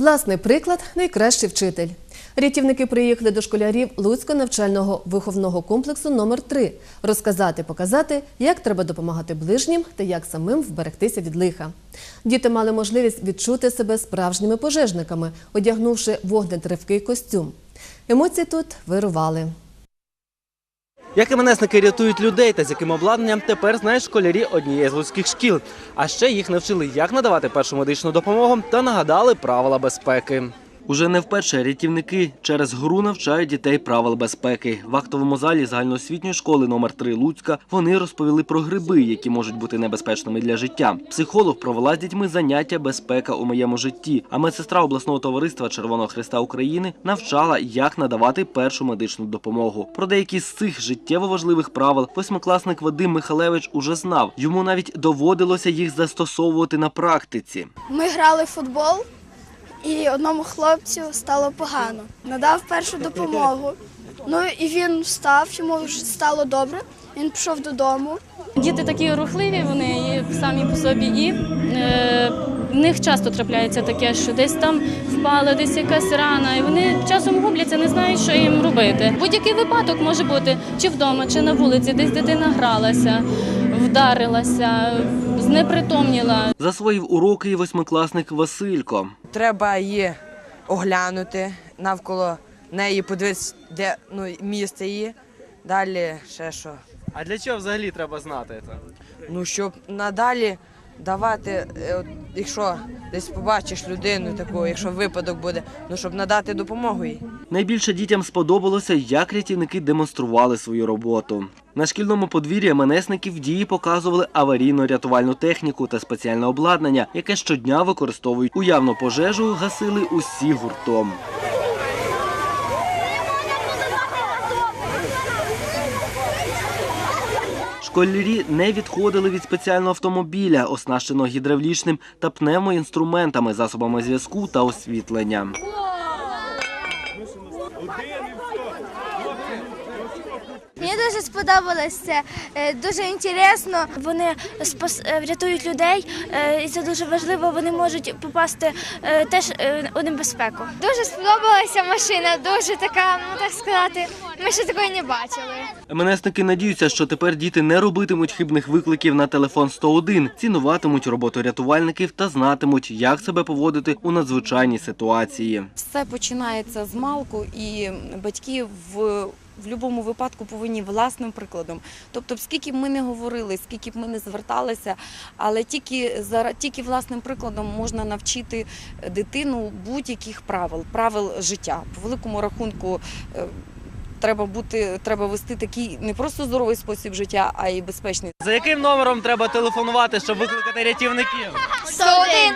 Власний приклад найкращий вчитель. Рятівники приїхали до школярів Луцького навчального виховного комплексу номер 3 розказати, показати, як треба допомагати ближнім та як самим вберегтися від лиха. Діти мали можливість відчути себе справжніми пожежниками, одягнувши вогнетривкий костюм. Емоції тут вирували. Як іменесники рятують людей та з яким обладнанням тепер знають школярі однієї з луцьких шкіл. А ще їх навчили, як надавати першу медичну допомогу та нагадали правила безпеки. Уже не вперше рятівники через гру навчають дітей правил безпеки. В актовому залі загальноосвітньої школи номер 3 Луцька вони розповіли про гриби, які можуть бути небезпечними для життя. Психолог провела з дітьми заняття безпека у моєму житті. А медсестра обласного товариства Червоного Христа України навчала, як надавати першу медичну допомогу. Про деякі з цих життєво важливих правил восьмикласник Вадим Михалевич уже знав. Йому навіть доводилося їх застосовувати на практиці. Ми грали в футбол, і одному хлопцю стало погано. Надав першу допомогу. Ну і він встав, йому вже стало добре. Він пішов додому. Діти такі рухливі, вони і самі по собі, і е, в них часто трапляється таке, що десь там впала, десь якась рана, і вони часом губляться, не знають, що їм робити. Будь-який випадок може бути чи вдома, чи на вулиці, десь дитина гралася, вдарилася, знепритомніла. Засвоїв уроки і восьмикласник Василько. Треба її оглянути навколо неї, подивитися, де ну, місце її. Далі ще що. А для чого взагалі треба знати це? Ну, щоб надалі давати, е, якщо десь побачиш людину таку, якщо випадок буде, ну щоб надати допомогу їй. Найбільше дітям сподобалося, як рятівники демонстрували свою роботу. На шкільному подвір'ї МНСники в дії показували аварійно-рятувальну техніку та спеціальне обладнання, яке щодня використовують. Уявну пожежу гасили усі гуртом. Школярі не відходили від спеціального автомобіля, оснащеного гідравлічним та пневмоінструментами, засобами зв'язку та освітлення. Мені дуже сподобалось це, е, дуже інтересно. Вони спас е, врятують людей, е, і це дуже важливо. Вони можуть попасти теж у небезпеку. Дуже сподобалася машина, дуже така, ну так сказати. Ми ще такої не бачили. МНСники надіються, що тепер діти не робитимуть хибних викликів на телефон 101, цінуватимуть роботу рятувальників та знатимуть, як себе поводити у надзвичайній ситуації. Все починається з малку, і батьки в. В будь-якому випадку повинні власним прикладом. Тобто, скільки б ми не говорили, скільки б ми не зверталися, але тільки зара- тільки власним прикладом можна навчити дитину будь-яких правил, правил життя. По великому рахунку е, треба бути, треба вести такий не просто здоровий спосіб життя, а й безпечний. За яким номером треба телефонувати, щоб викликати рятівників? 101.